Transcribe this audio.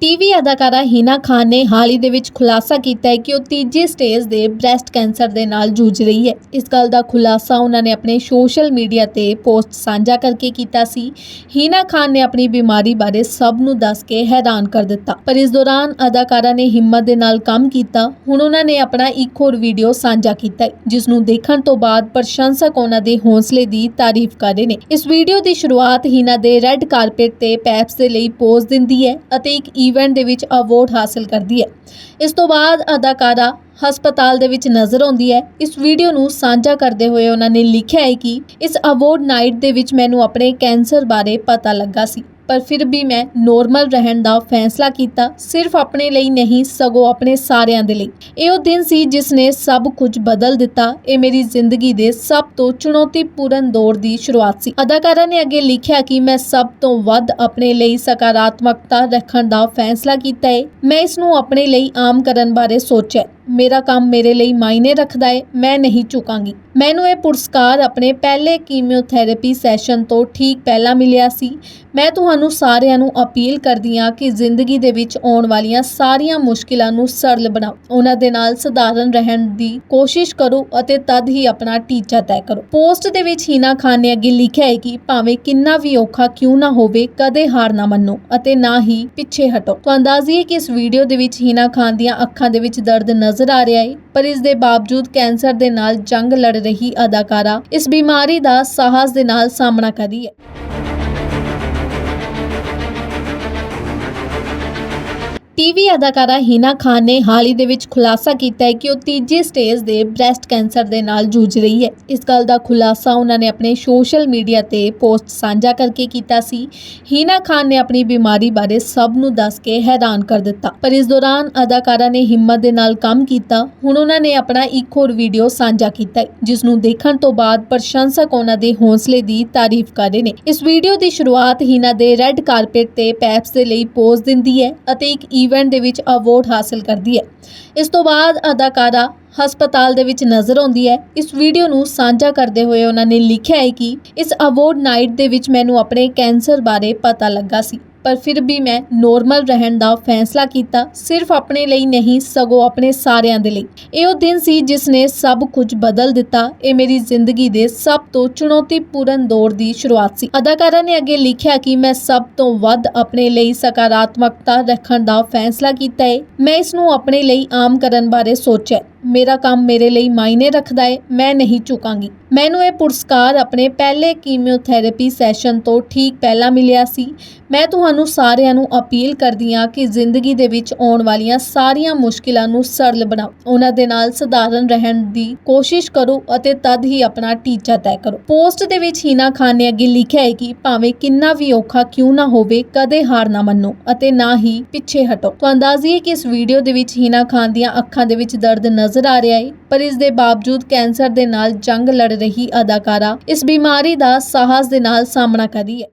TV ਅਦਾਕਾਰਾ ਹੀਨਾ ਖਾਨ ਨੇ ਹਾਲ ਹੀ ਦੇ ਵਿੱਚ ਖੁਲਾਸਾ ਕੀਤਾ ਹੈ ਕਿ ਉਹ ਤੀਜੀ ਸਟੇਜ ਦੇ ਬ੍ਰੈਸਟ ਕੈਂਸਰ ਦੇ ਨਾਲ ਜੂਝ ਰਹੀ ਹੈ। ਇਸ ਗੱਲ ਦਾ ਖੁਲਾਸਾ ਉਹਨਾਂ ਨੇ ਆਪਣੇ ਸੋਸ਼ਲ ਮੀਡੀਆ ਤੇ ਪੋਸਟ ਸਾਂਝਾ ਕਰਕੇ ਕੀਤਾ ਸੀ। ਹੀਨਾ ਖਾਨ ਨੇ ਆਪਣੀ ਬਿਮਾਰੀ ਬਾਰੇ ਸਭ ਨੂੰ ਦੱਸ ਕੇ ਹੈਰਾਨ ਕਰ ਦਿੱਤਾ। ਪਰ ਇਸ ਦੌਰਾਨ ਅਦਾਕਾਰਾ ਨੇ ਹਿੰਮਤ ਦੇ ਨਾਲ ਕੰਮ ਕੀਤਾ। ਹੁਣ ਉਹਨਾਂ ਨੇ ਆਪਣਾ ਇੱਕ ਹੋਰ ਵੀਡੀਓ ਸਾਂਝਾ ਕੀਤਾ ਹੈ, ਜਿਸ ਨੂੰ ਦੇਖਣ ਤੋਂ ਬਾਅਦ ਪ੍ਰਸ਼ੰਸਕ ਉਹਨਾਂ ਦੇ ਹੌਸਲੇ ਦੀ ਤਾਰੀਫ ਕਰ ਰਹੇ ਨੇ। ਇਸ ਵੀਡੀਓ ਦੀ ਸ਼ੁਰੂਆਤ ਹੀਨਾ ਦੇ ਰੈੱਡ ਕਾਰਪੇਟ ਤੇ ਪੈਪਸ ਦੇ ਲਈ ਪੋਜ਼ ਦਿੰਦੀ ਹੈ ਅਤੇ ਇੱਕ ਇਵੈਂਟ ਦੇ ਵਿੱਚ ਅਵਾਰਡ ਹਾਸਲ ਕਰਦੀ ਹੈ। ਇਸ ਤੋਂ ਬਾਅਦ ਅਦਾਕਾਰਾ ਹਸਪਤਾਲ ਦੇ ਵਿੱਚ ਨਜ਼ਰ ਆਉਂਦੀ ਹੈ। ਇਸ ਵੀਡੀਓ ਨੂੰ ਸਾਂਝਾ ਕਰਦੇ ਹੋਏ ਉਹਨਾਂ ਨੇ ਲਿਖਿਆ ਹੈ ਕਿ ਇਸ ਅਵਾਰਡ ਨਾਈਟ ਦੇ ਵਿੱਚ ਮੈਨੂੰ ਆਪਣੇ ਕੈਂਸਰ ਬਾਰੇ ਪਤਾ ਲੱਗਾ ਸੀ। ਪਰ ਫਿਰ ਵੀ ਮੈਂ ਨੋਰਮਲ ਰਹਿਣ ਦਾ ਫੈਸਲਾ ਕੀਤਾ ਸਿਰਫ ਆਪਣੇ ਲਈ ਨਹੀਂ, ਸਗੋਂ ਆਪਣੇ ਸਾਰਿਆਂ ਦੇ ਲਈ। ਇਹ ਉਹ ਦਿਨ ਸੀ ਜਿਸ ਨੇ ਸਭ ਕੁਝ ਬਦਲ ਦਿੱਤਾ। ਇਹ ਮੇਰੀ ਜ਼ਿੰਦਗੀ ਦੇ ਸਭ ਤੋਂ ਚੁਣੌਤੀਪੂਰਨ ਦੌਰ ਦੀ ਸ਼ੁਰੂਆਤ ਸੀ। ਅਦਾਕਾਰਾ ਨੇ ਅੱਗੇ ਲਿਖਿਆ ਕਿ ਮੈਂ ਸਭ ਤੋਂ ਵੱਧ ਆਪਣੇ ਲਈ ਸਕਾਰਾਤਮਕਤਾ ਰੱਖਣ ਦਾ ਫੈਸਲਾ ਕੀਤਾ ਹੈ ਮੈਂ ਇਸ ਨੂੰ ਆਪਣੇ ਲਈ ਆਮ ਕਰਨ ਬਾਰੇ ਸੋਚਿਆ। ਮੇਰਾ ਕੰਮ ਮੇਰੇ ਲਈ ਮਾਇਨੇ ਰੱਖਦਾ ਹੈ ਮੈਂ ਨਹੀਂ ਝੁਕਾਂਗੀ। ਮੈਨੂੰ ਇਹ ਪੁਰਸਕਾਰ ਆਪਣੇ ਪਹਿਲੇ ਕੀਮੋਥੈਰੇਪੀ ਸੈਸ਼ਨ ਤੋਂ ਠੀਕ ਪਹਿਲਾਂ ਮਿਲਿਆ ਸੀ। ਮੈਂ ਤੁਹਾਨੂੰ ਸਾਰਿਆਂ ਨੂੰ ਅਪੀਲ ਕਰਦੀ ਹਾਂ ਕਿ ਜ਼ਿੰਦਗੀ ਦੇ ਵਿੱਚ ਆਉਣ ਵਾਲੀਆਂ ਸਾਰੀਆਂ ਮੁਸ਼ਕਿਲਾਂ ਨੂੰ ਸਰਲ ਬਣਾਓ। ਉਹਨਾਂ ਦੇ ਨਾਲ ਸਧਾਰਨ ਰਹਿਣ ਦੀ ਕੋਸ਼ਿਸ਼ ਕਰੋ ਅਤੇ ਤਦ ਹੀ ਆਪਣਾ ਟੀਚਾ ਤੈਅ ਕਰੋ। ਪੋਸਟ ਦੇ ਵਿੱਚ ਹੀਨਾ ਖਾਨ ਨੇ ਅੱਗੇ ਲਿਖਿਆ ਹੈ ਕਿ ਭਾਵੇਂ ਕਿੰਨਾ ਵੀ ਔਖਾ ਕਿਉਂ ਨਾ ਹੋਵੇ, ਕਦੇ ਹਾਰ ਨਾ ਮੰਨੋ ਅਤੇ ਨਾ ਹੀ ਪਿੱਛੇ ਹਟੋ। ਤਾਂ ਅੰਦਾਜ਼ੀਏ ਕਿ ਇਸ ਵੀਡੀਓ ਦੇ ਵਿੱਚ ਹੀਨਾ ਖਾਨ ਦੀਆਂ ਅੱਖਾਂ ਦੇ ਵਿੱਚ ਦਰਦ ਨਜ਼ਰ ਆ ਰਿਹਾ ਹੈ, ਪਰ ਇਸ ਦੇ ਬਾਵਜੂਦ ਕੈਂਸਰ ਦੇ ਨਾਲ ਜੰਗ ਲੜ ਰਹੀ ਅਦਾਕਾਰਾ ਇਸ ਬਿਮਾਰੀ ਦਾ ਸਾਹਸ ਦੇ ਨਾਲ ਸਾਹਮਣਾ ਕਰ ਰਹੀ ਹੈ। ਟੀਵੀ ਅਦਾਕਾਰਾ ਹੀਨਾ ਖਾਨ ਨੇ ਹਾਲ ਹੀ ਦੇ ਵਿੱਚ ਖੁਲਾਸਾ ਕੀਤਾ ਹੈ ਕਿ ਉਹ ਤੀਜੀ ਸਟੇਜ ਦੇ ਬ੍ਰੈਸਟ ਕੈਂਸਰ ਦੇ ਨਾਲ ਜੂਝ ਰਹੀ ਹੈ। ਇਸ ਗੱਲ ਦਾ ਖੁਲਾਸਾ ਉਹਨਾਂ ਨੇ ਆਪਣੇ ਸੋਸ਼ਲ ਮੀਡੀਆ ਤੇ ਪੋਸਟ ਸਾਂਝਾ ਕਰਕੇ ਕੀਤਾ ਸੀ। ਹੀਨਾ ਖਾਨ ਨੇ ਆਪਣੀ ਬਿਮਾਰੀ ਬਾਰੇ ਸਭ ਨੂੰ ਦੱਸ ਕੇ ਹੈਰਾਨ ਕਰ ਦਿੱਤਾ। ਪਰ ਇਸ ਦੌਰਾਨ ਅਦਾਕਾਰਾ ਨੇ ਹਿੰਮਤ ਦੇ ਨਾਲ ਕੰਮ ਕੀਤਾ। ਹੁਣ ਉਹਨਾਂ ਨੇ ਆਪਣਾ ਇੱਕ ਹੋਰ ਵੀਡੀਓ ਸਾਂਝਾ ਕੀਤਾ ਹੈ, ਜਿਸ ਨੂੰ ਦੇਖਣ ਤੋਂ ਬਾਅਦ ਪ੍ਰਸ਼ੰਸਕ ਉਹਨਾਂ ਦੇ ਹੌਸਲੇ ਦੀ ਤਾਰੀਫ ਕਰ ਰਹੇ ਨੇ। ਇਸ ਵੀਡੀਓ ਦੀ ਸ਼ੁਰੂਆਤ ਹੀਨਾ ਦੇ ਰੈੱਡ ਕਾਰਪੇਟ ਤੇ ਪੈਪਸ ਦੇ ਲਈ ਪੋਜ਼ ਦਿੰਦੀ ਹੈ ਅਤੇ ਇੱਕ ਇਵੈਂਟ ਦੇ ਵਿੱਚ ਅਵਾਰਡ ਹਾਸਲ ਕਰਦੀ ਹੈ। ਇਸ ਤੋਂ ਬਾਅਦ ਅਦਾਕਾਰਾ ਹਸਪਤਾਲ ਦੇ ਵਿੱਚ ਨਜ਼ਰ ਆਉਂਦੀ ਹੈ। ਇਸ ਵੀਡੀਓ ਨੂੰ ਸਾਂਝਾ ਕਰਦੇ ਹੋਏ ਉਹਨਾਂ ਨੇ ਲਿਖਿਆ ਹੈ ਕਿ ਇਸ ਅਵਾਰਡ ਨਾਈਟ ਦੇ ਵਿੱਚ ਮੈਨੂੰ ਆਪਣੇ ਕੈਂਸਰ ਬਾਰੇ ਪਤਾ ਲੱਗਾ ਸੀ। ਪਰ ਫਿਰ ਵੀ ਮੈਂ ਨੋਰਮਲ ਰਹਿਣ ਦਾ ਫੈਸਲਾ ਕੀਤਾ, ਸਿਰਫ ਆਪਣੇ ਲਈ ਨਹੀਂ, ਸਗੋਂ ਆਪਣੇ ਸਾਰਿਆਂ ਦੇ ਲਈ। ਇਹ ਉਹ ਦਿਨ ਸੀ ਜਿਸ ਨੇ ਸਭ ਕੁਝ ਬਦਲ ਦਿੱਤਾ। ਇਹ ਮੇਰੀ ਜ਼ਿੰਦਗੀ ਦੇ ਸਭ ਤੋਂ ਚੁਣੌਤੀਪੂਰਨ ਦੌਰ ਦੀ ਸ਼ੁਰੂਆਤ ਸੀ। ਅਦਾਕਾਰਾ ਨੇ ਅੱਗੇ ਲਿਖਿਆ ਕਿ ਮੈਂ ਸਭ ਤੋਂ ਵੱਧ ਆਪਣੇ ਲਈ ਸਕਾਰਾਤਮਕਤਾ ਰੱਖਣ ਦਾ ਫੈਸਲਾ ਕੀਤਾ ਹੈ ਮੈਂ ਇਸ ਨੂੰ ਆਪਣੇ ਲਈ ਆਮ ਕਰਨ ਬਾਰੇ ਸੋਚਿਆ ਮੇਰਾ ਕੰਮ ਮੇਰੇ ਲਈ ਮਾਇਨੇ ਰੱਖਦਾ ਹੈ ਮੈਂ ਨਹੀਂ ਝੁਕਾਂਗੀ। ਮੈਨੂੰ ਇਹ ਪੁਰਸਕਾਰ ਆਪਣੇ ਪਹਿਲੇ ਕੀਮੋਥੈਰੇਪੀ ਸੈਸ਼ਨ ਤੋਂ ਠੀਕ ਪਹਿਲਾਂ ਮਿਲਿਆ ਸੀ। ਮੈਂ ਤੁਹਾਨੂੰ ਸਾਰਿਆਂ ਨੂੰ ਅਪੀਲ ਕਰਦੀ ਹਾਂ ਕਿ ਜ਼ਿੰਦਗੀ ਦੇ ਵਿੱਚ ਆਉਣ ਵਾਲੀਆਂ ਸਾਰੀਆਂ ਮੁਸ਼ਕਿਲਾਂ ਨੂੰ ਸਰਲ ਬਣਾਓ। ਉਹਨਾਂ ਦੇ ਨਾਲ ਸਧਾਰਨ ਰਹਿਣ ਦੀ ਕੋਸ਼ਿਸ਼ ਕਰੋ ਅਤੇ ਤਦ ਹੀ ਆਪਣਾ ਟੀਚਾ ਤੈਅ ਕਰੋ। ਪੋਸਟ ਦੇ ਵਿੱਚ ਹੀਨਾ ਖਾਨ ਨੇ ਅੱਗੇ ਲਿਖਿਆ ਹੈ ਕਿ ਭਾਵੇਂ ਕਿੰਨਾ ਵੀ ਔਖਾ ਕਿਉਂ ਨਾ ਹੋਵੇ, ਕਦੇ ਹਾਰ ਨਾ ਮੰਨੋ ਅਤੇ ਨਾ ਹੀ ਪਿੱਛੇ ਹਟੋ। ਤੁਹਾਨੂੰ ਤਾਂ ਅੰਦਾਜ਼ੀਏ ਕਿ ਇਸ ਵੀਡੀਓ ਦੇ ਵਿੱਚ ਹੀਨਾ ਖਾਨ ਦੀਆਂ ਅੱਖਾਂ ਦੇ ਵਿੱਚ ਦਰਦ ਨਜ਼ਰ ਨਜ਼ਰ ਆ ਰਿਹਾ ਹੈ, ਪਰ ਇਸ ਦੇ ਬਾਵਜੂਦ ਕੈਂਸਰ ਦੇ ਨਾਲ ਜੰਗ ਲੜ ਰਹੀ ਅਦਾਕਾਰਾ ਇਸ ਬਿਮਾਰੀ ਦਾ ਸਾਹਸ ਦੇ ਨਾਲ ਸਾਹਮਣਾ ਕਰ ਰਹੀ ਹੈ।